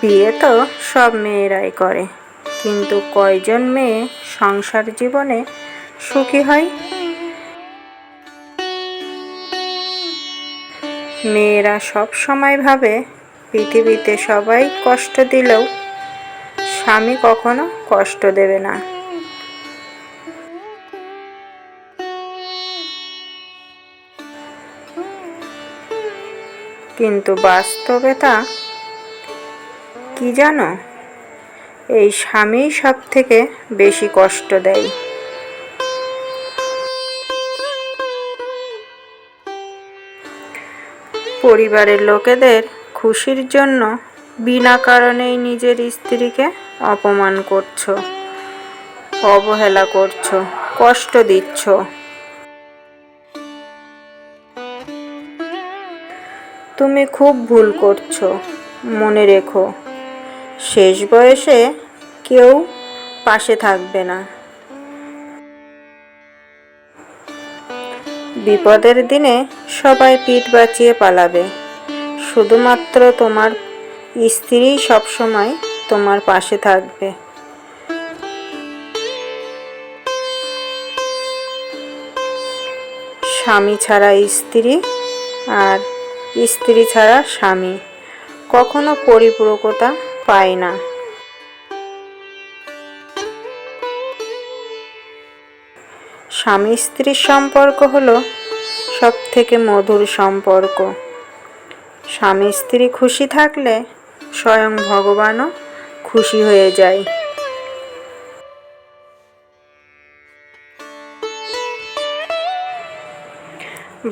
বিয়ে তো সব মেয়েরাই করে। কিন্তু কয়জন মেয়ে সংসার জীবনে সুখী হয়? মেয়েরা সব সময় ভাবে, পৃথিবীতে সবাই কষ্ট দিলেও স্বামী কখনো কষ্ট দেবে না। কিন্তু বাস্তবে তা কি জানো? এই স্বামী সব থেকে বেশি কষ্ট দেয়। পরিবারের লোকেদের খুশির জন্য বিনা কারণেই নিজের স্ত্রীকে অপমান করছ, অবহেলা করছ, কষ্ট দিচ্ছ। তুমি খুব ভুল করছ, মনে রেখো। শেষ বয়সে কেউ পাশে থাকবে না। বিপদের দিনে সবাই পিঠ বাঁচিয়ে পালাবে। শুধুমাত্র তোমার স্ত্রী সবসময় তোমার পাশে থাকবে। স্বামী ছাড়া স্ত্রী আর স্ত্রী ছাড়া স্বামী, কখনো পরিপূরকতা পায় না। স্বামী স্ত্রীর সম্পর্ক হলো সব থেকে মধুর সম্পর্ক। স্বামী স্ত্রী খুশি থাকলে স্বয়ং ভগবানও খুশি হয়ে যায়।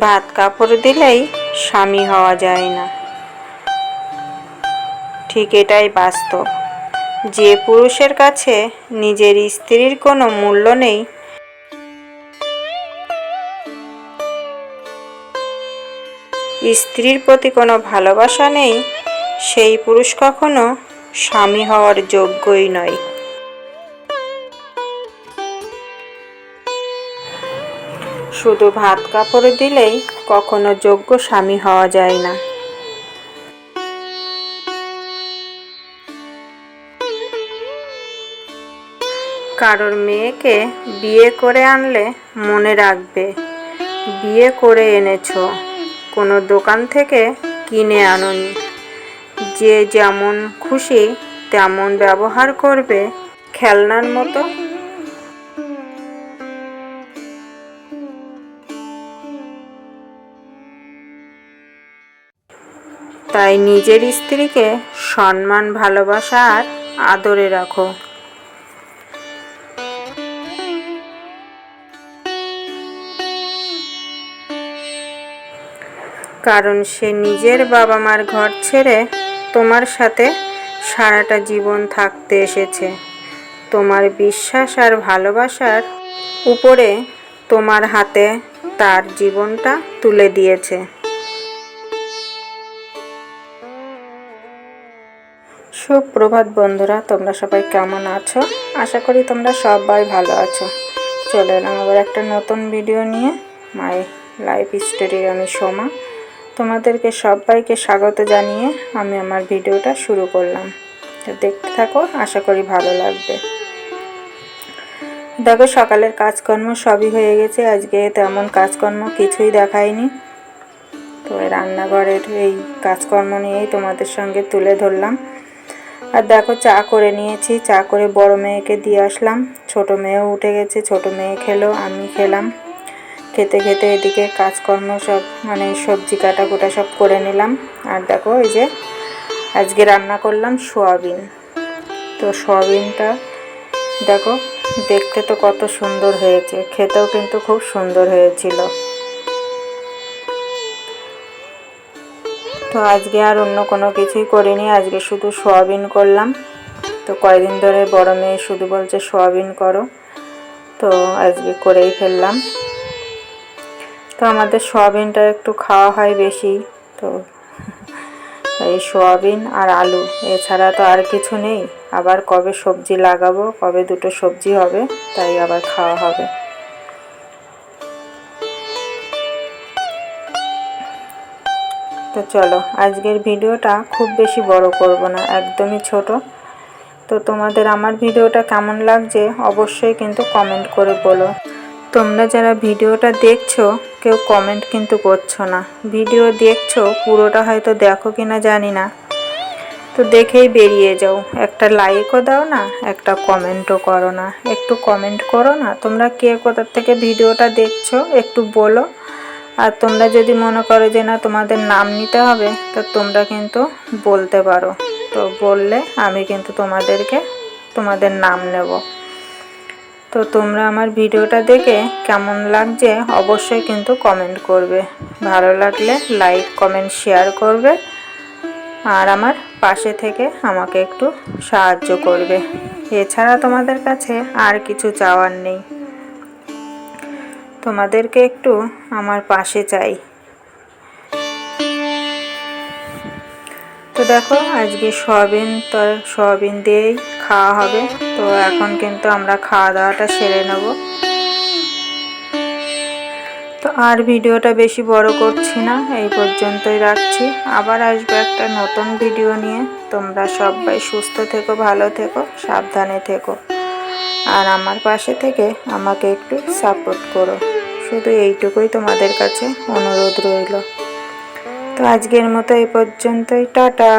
ভাত কাপড় দিলেই স্বামী হওয়া যায় না। ঠিক এটাই বাস্তব। যে পুরুষের কাছে নিজের স্ত্রীর কোনো মূল্য নেই। স্ত্রীর প্রতি কোনো ভালোবাসা নেই, সেই পুরুষ কখনো স্বামী হওয়ার যোগ্যই নয়। শুধু ভাত কাপড় দিলেই কখনো যোগ্য স্বামী হওয়া যায় না। কারোর মেয়েকে বিয়ে করে আনলে মনে রাখবে, বিয়ে করে এনেছো, কোনো দোকান থেকে কিনে আনুনি। যে যেমন খুশি তেমন ব্যবহার করবে খেলনার মতো। তাই নিজের স্ত্রীকে সম্মান, ভালোবাসা আর আদরে রাখো। কারণ সে নিজের বাবা মার ঘর ছেড়ে তোমার সাথে সারাটা জীবন থাকতে এসেছে। তোমার বিশ্বাস আর ভালোবাসার উপরে তোমার হাতে তার জীবনটা তুলে দিয়েছে। সুপ্রভাত বন্ধুরা, তোমরা সবাই কেমন আছো? আশা করি তোমরা সবাই ভালো আছো। চলে এলাম আবার একটা নতুন ভিডিও নিয়ে। মাই লাইফ স্টোরি আমি সোমা। তোমাদেরকে সবাইকে স্বাগত জানিয়ে আমি আমার ভিডিওটা শুরু করলাম। তো দেখতে থাকো, আশা করি ভালো লাগবে। দেখো, সকালের কাজকর্ম সবই হয়ে গেছে। আজকে তেমন কাজকর্ম কিছুই দেখায়নি তো রান্নাঘরের এই কাজকর্ম নিয়েই তোমাদের সঙ্গে তুলে ধরলাম। আর দেখো, চা করে নিয়েছি। চা করে বড় মেয়েকে দিয়ে আসলাম। ছোট মেয়েও উঠে গেছে। ছোট মেয়ে খেলো, আমি খেলাম। খেতে খেতে এদিকে কাজকর্ম সব মানে সবজি কাটা কোটা সব করে নিলাম। আর দেখো এই যে আজকে রান্না করলাম সোয়াবিন। তো সোয়াবিনটা দেখো, দেখতে তো কত সুন্দর হয়েছে, খেতেও কিন্তু খুব সুন্দর হয়েছিল। তো আজকে আর অন্য কোনো কিছুই করিনি, আজকে শুধু সোয়াবিন করলাম। তো কয়দিন ধরে বড় মেয়ে শুধু বলছে সোয়াবিন করো। তো আজকে করেই ফেললাম। তো আমাদের সোয়াবিনটা একটু খাওয়া হয় বেশি, তো এই সোয়াবিন আর আলু, এছাড়া তো আর কিছু নেই। আবার কবে সবজি লাগাবো, কবে দুটো সবজি হবে, তাই আবার খাওয়া হবে। তো চলো, আজকের ভিডিওটা খুব বেশি বড় করব না, একদমই ছোট। তো তোমাদের আমার ভিডিওটা কেমন লাগছে, অবশ্যই কিন্তু কমেন্ট করে বলো। তোমরা যারা ভিডিওটা দেখছ, কেউ কমেন্ট কিন্তু করছ না। ভিডিও দেখছ, পুরোটা হয়তো দেখো কিনা জানি না। তো দেখেই বেরিয়ে যাও। একটা লাইকও দাও না, একটা কমেন্টও করো না। একটু কমেন্ট করো না, তোমরা কে কোথার থেকে ভিডিওটা দেখছ একটু বলো। আর তোমরা যদি মনে করো যে না, তোমাদের নাম নিতে হবে, তো তোমরা কিন্তু বলতে পারো। তো বললে আমি কিন্তু তোমাদেরকে, তোমাদের নাম নেব। তো তোমরা আমার ভিডিওটা দেখে কেমন লাগছে অবশ্যই কিন্তু কমেন্ট করবে। ভালো লাগলে লাইক কমেন্ট শেয়ার করবে। আর আমার পাশে থেকে আমাকে একটু সাহায্য করবে। এছাড়া তোমাদের কাছে আর কিছু চাওয়ার নেই। তোমাদেরকে একটু আমার পাশে চাই। তো দেখো, আজকে সয়াবিন, তো সয়াবিন দিয়েই খাওয়া হবে। তো এখন কিন্তু আমরা খাওয়া দাওয়াটা সেরে নেব। তো আর ভিডিওটা বেশি বড় করছি না, এই পর্যন্তই রাখছি। আবার আসবে একটা নতুন ভিডিও নিয়ে। তোমরা সবাই সুস্থ থেকো, ভালো থেকো, সাবধানে থেকো। আর আমার পাশে থেকে আমাকে একটু সাপোর্ট করো। শুধু এইটুকুই তোমাদের কাছে অনুরোধ রইল। তো আজকের মতো এই পর্যন্তই। টাটা!